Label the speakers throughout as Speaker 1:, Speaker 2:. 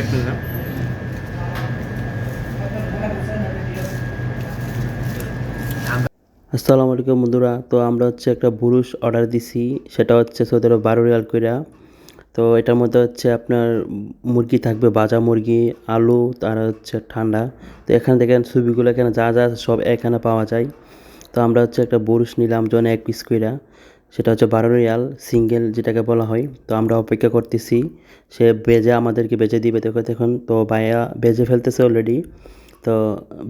Speaker 1: এক মিনিট না
Speaker 2: আসসালামু আলাইকুম বন্ধুরা তো আমরা হচ্ছে একটা বুরুষ অর্ডার দিছি সেটা হচ্ছে সৌদি আরব বারো রিয়াল কইরা। তো এটার মধ্যে হচ্ছে আপনার মুরগি থাকবে ভাজা মুরগি, আলু আর হচ্ছে ঠান্ডা। তো এখানে দেখেন ছবিগুলো, এখানে যা যা সব এখানে পাওয়া যায়। তো আমরা হচ্ছে একটা বুরুষ নিলাম, জন এক পিস কইরা। সেটা হচ্ছে বারো রিয়াল, সিঙ্গেল যেটাকে বলা হয়। তো আমরা অপেক্ষা করতেছি, সে বেজে আমাদেরকে বেজে দিবে। দেখো, দেখুন, তো ভাইয়া বেজে ফেলতেছে অলরেডি তো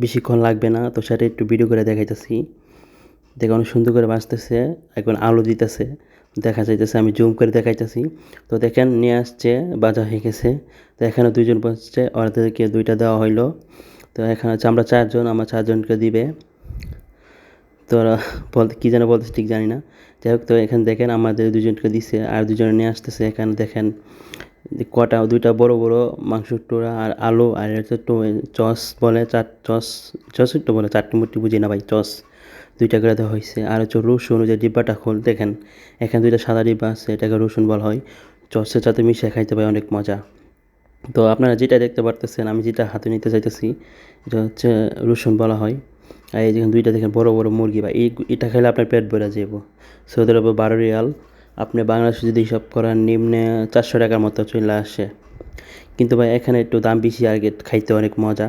Speaker 2: বেশিক্ষণ লাগবে না, তো সেটা একটু ভিডিও করে দেখাইতেছি। দেখে অনেক সুন্দর করে বাঁচতেছে এখন আলো দিতেছে। দেখা যাইতেছে, আমি জুম করে দেখাইতেছি। তো দেখেন, নিয়ে আসছে বাজা হয়ে গেছে। তো এখানে দুইজন বসছে ওদেরকে দুইটা দেওয়া হইল। তো এখানে হচ্ছে আমরা চারজন, আমার চারজনকে দিবে। তো বলতে কী যেন বলতেছে ঠিক জানি না। যাই হোক, তো এখানে দেখেন, আমাদের দুজনকে দিছে, আর দুজনে নিয়ে আসতেছে। এখানে দেখেন, কটা, দুইটা বড় বড় মাংসের টোড়া আর আলু, আর হচ্ছে চস বলে চার চস চস একটু বলে, চারটি মুটি বুঝি না ভাই, চস। দুইটা করে দেওয়া হয়েছে। আর হচ্ছে রসুন যে ডিব্বাটা খোল, দেখেন, এখানে দুইটা সাদা ডিব্বা আছে, এটাকে রসুন বলা হয়। চসের সাথে মিশিয়ে খাইতে পাই অনেক মজা। তো আপনারা যেটা দেখতে পারতেছেন, আমি যেটা হাতে নিতে চাইতেছি, এটা হচ্ছে রসুন বলা হয়। আর এই দেখেন দুইটা দেখেন, বড় বড় মুরগি বা এই এটা খেলে আপনার পেট ভরে যাব সৌদি আরবে বারো রিয়াল। আপনি বাংলাদেশে যদি হিসাব করেন, নিম্নে চারশো টাকার মতো চলে আসে। কিন্তু ভাই, এখানে একটু দাম বেশি আর খাইতে অনেক মজা।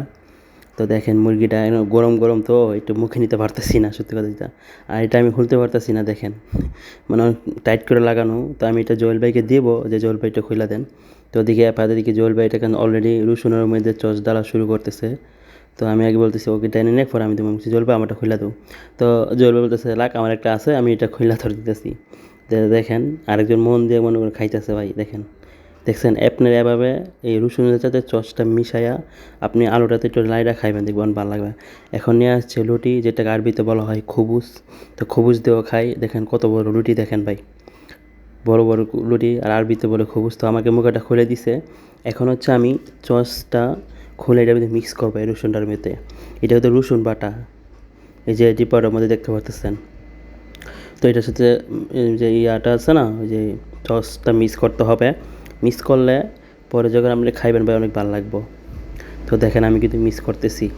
Speaker 2: তো দেখেন মুরগিটা গরম গরম তো একটু মুখে নিতে পারতেছি না, সত্যি কথা যেটা। আর এটা আমি খুলতে পারতেছি না, দেখেন। মানে টাইট করে লাগানো, তো আমি এটা জয়েল ভাইকে দেবো যে জয়েল ভাইটা খুলে দেন। তো ওদিকে আপনাদের দিকে জয়েল ভাই এটা কেন অলরেডি রসুনের মধ্যে চস ডালা শুরু করতেছে। তো আমি আগে বলতেছি, ওকে টেনে নে, পরে আমি তোমার জল ভাই, আমারটা খুলে দেবো তো জল ভাই বলতেছে, লাগ, আমার একটা আছে, আমি এটা খুলে ধরে দিতেছি দেখেন আরেকজন মন দিয়ে মনে করে খাইতেছে ভাই, দেখেন। দেখছেন আপনার এভাবে এই রসুনের সাথে চচটা মিশাইয়া আপনি আলুটাতে একটু লাইটা খাইবেন, দেখবেন ভালো লাগবে। এখন নিয়ে আসছে লুটি যেটাকে আরবিতে বলা হয় খবুজ তো খবুজ দিয়েও খাই, দেখেন কত বড় রুটি, দেখেন ভাই। বড় বড় লুটি আর আরবিতে বলে খবুজ তো আমাকে মুখটা খুলে দিছে। এখন হচ্ছে আমি চসটা খুলে এটার মধ্যে মিক্স করব এই রসুনটার মধ্যে। এটা হচ্ছে রসুন বাটা। এই যে ডিপাটার মধ্যে দেখতে পারতেছেন। তো এটার সাথে যে ইয়াটা আছে না, ওই যে সসটা মিক্স করতে হবে। মিক্স করলে পরে যখন আপনি খাইবেন ভাই, অনেক ভালো লাগবো। তো দেখেন আমি কিন্তু মিস করতেছি।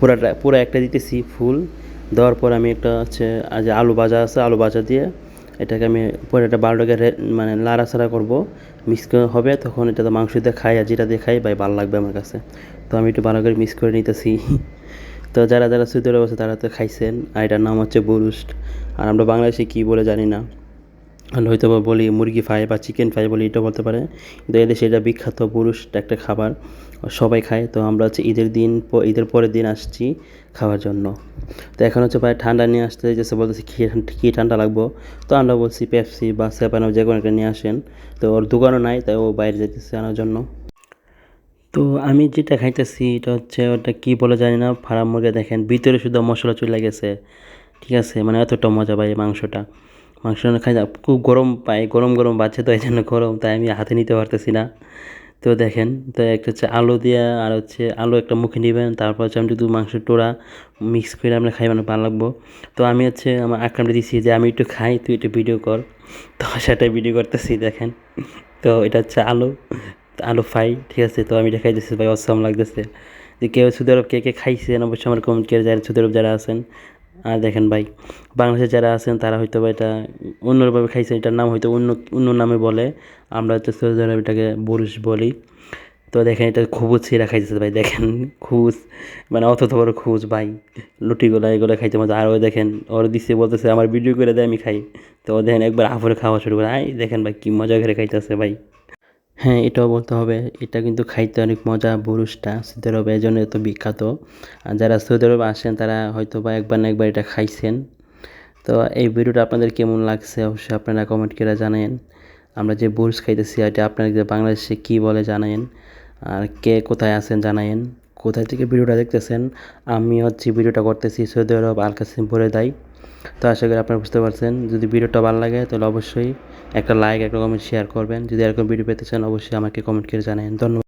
Speaker 2: পুরাটা, পুরো একটা দিতেছি ফুল। দেওয়ার পর আমি একটা হচ্ছে আজ আলু ভাজা আছে, আলু ভাজা দিয়ে এটাকে আমি পরে একটা বারোটাকে মানে লাড়াছাড়া করব। মিক্স হবে, তখন এটা তো মাংস দিয়ে খাই, আর যেটা দিয়ে খাই, ভাই, ভালো লাগবে আমার কাছে। তো আমি একটু ভালো করে মিক্স করে নিতেছি। তো যারা যারা সৌদি আরব আছে তারা তো খাইছেন। আর এটার নাম হচ্ছে বুরুস্ট আর আমরা বাংলাদেশে কী বলে জানি না। হয়তো বা বলি মুরগি ফ্রাই বা চিকেন ফ্রাই বলি এটা বলতে পারে। কিন্তু এদেশে এটা বিখ্যাত পুরুষ একটা খাবার। সবাই খায়, তো আমরা হচ্ছে ঈদের দিন ঈদের পরের দিন আসছি খাওয়ার জন্য। তো এখন হচ্ছে প্রায় ঠান্ডা নিয়ে আসতে যেসে বলতেছি কী কী ঠান্ডা লাগবো? তো আমরা বলছি পেপসি বা সেপানো যে কোনো একটা নিয়ে আসেন। তো ওর দোকানও নাই, তাই ও বাইরে যেতেছে আনার জন্য। তো আমি যেটা খাইতেছি, এটা হচ্ছে ওটা কি বলে জানি না, ফার্ম মুরগি দেখেন, ভিতরে শুধু মশলা চলে গেছে। ঠিক আছে? মানে এতটা মজা পাই মাংসটা। মাংস খাই খুব গরম পাই, গরম গরম বাচ্চা তো এই জন্য গরম, তাই আমি হাতে নিতে পারতেছি না। তো দেখেন, তো একটা হচ্ছে আলু দিয়ে আর হচ্ছে আলু একটা মুখে নেবেন, তারপর হচ্ছে আমি শুধু মাংসের টোড়া মিক্স করে আমরা খাই মানে ভালো লাগবো তো আমি হচ্ছে আমার আক্রামটা দিচ্ছি যে আমি একটু খাই, তুই একটু ভিডিও কর। তো সেটাই ভিডিও করতেছি, দেখেন। তো এটা হচ্ছে আলু আলু ফ্রাই, ঠিক আছে? তো আমি এটা খাইতেছি, ভাই, অসম লাগতেছে। যে কেউ সৌদি আরব কে কে খাইছেন, অবশ্যই আমার কমেন্ট করে যারা সৌদি আরব যারা আছেন। আর দেখেন ভাই, বাংলাদেশে যারা আছেন তারা হয়তো বা এটা অন্যভাবে খাইছেন, এটার নাম হয়তো অন্য অন্য নামে বলে। আমরা হচ্ছে সৌদি এটাকে বরুষ বলি। তো দেখেন এটা খুবুজ ছিঁড়া খাইতেছে ভাই, দেখেন খুবুজ মানে অত বড় খুবুজ ভাই। লুটিগুলো এগুলো খাইতে মজা, আর ওই দেখেন, ওর দিচ্ছে বলতেছে, আমার ভিডিও করে দেয় আমি খাই। তো দেখেন একবার আফরে খাওয়া শুরু করে, আই দেখেন ভাই কি মজা করে খাইতেছে ভাই। হ্যাঁ এটাও বলতে হবে। এটা কিন্তু খাইতে অনেক মজা বুরুষটা সৌদি আরবে এই জন্য এত বিখ্যাত। আর যারা সৌদি আরবে আসেন, তারা হয়তো বা একবার না একবার এটা খাইছেন। তো এই ভিডিওটা আপনাদের কেমন লাগছে, অবশ্যই আপনারা কমেন্ট করে জানান আমরা যে বুরুষ খাইতেছি, এটা আপনারা বাংলাদেশে কী বলে জানান আর কে কোথায় আছেন জানায়েন। কোথায় থেকে ভিডিওটা দেখতেছেন, আমি হচ্ছে ভিডিওটা করতেছি সৌদি আরব আল কাসিমপুরে দায় তো আশা করি আপনারা বুঝতে পারছেন। যদি ভিডিওটা ভালো লাগে, তাহলে অবশ্যই একটা লাইক একটা কমেন্ট শেয়ার করবেন। যদি এরকম ভিডিও পেতে চান, অবশ্যই আমাকে কমেন্ট করে জানাবেন ধন্যবাদ।